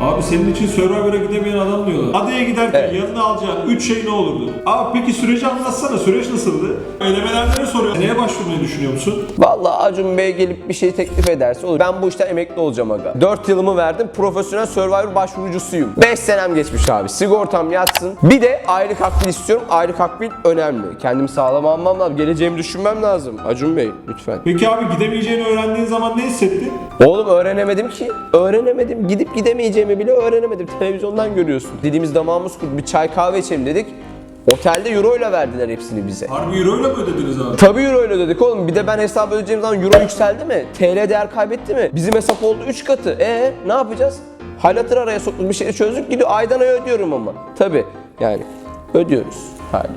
Abi senin için Survivor'a gidemeyen adam diyorlar. Adaya giderken Evet. yanına alacağın 3 şey ne olurdu? Abi peki süreci anlatsana. Süreç nasıldı? Elemelerden ne soruyor? Neye başvurmayı düşünüyor musun? Vallahi Acun Bey gelip bir şey teklif ederse olur. Ben bu işten emekli olacağım aga. 4 yılımı verdim. Profesyonel Survivor başvurucusuyum. 5 senem geçmiş abi. Sigortam yatsın. Bir de aylık akbil istiyorum. Aylık akbil önemli. Kendimi sağlam almam lazım. Geleceğimi düşünmem lazım. Acun Bey lütfen. Peki abi gidemeyeceğini öğrendiğin zaman ne hissettin? Oğlum öğrenemedim ki. Öğrenemedim. Gidip gidemeyeceğimi bile öğrenemedim. Televizyondan görüyorsun. Dilimiz damağımız kurudu. Bir çay kahve içelim dedik. Otelde euro ile verdiler hepsini bize. Harbi euro ile mi ödediniz abi? Tabii euro ile ödedik oğlum. Bir de ben hesap ödeyeceğim zaman euro yükseldi mi? TL değer kaybetti mi? Bizim hesap oldu 3 katı. E ne yapacağız? Halatır araya soktuk bir şey çözdük gidiyor. Aydan aya ödüyorum ama. Tabii yani ödüyoruz hala.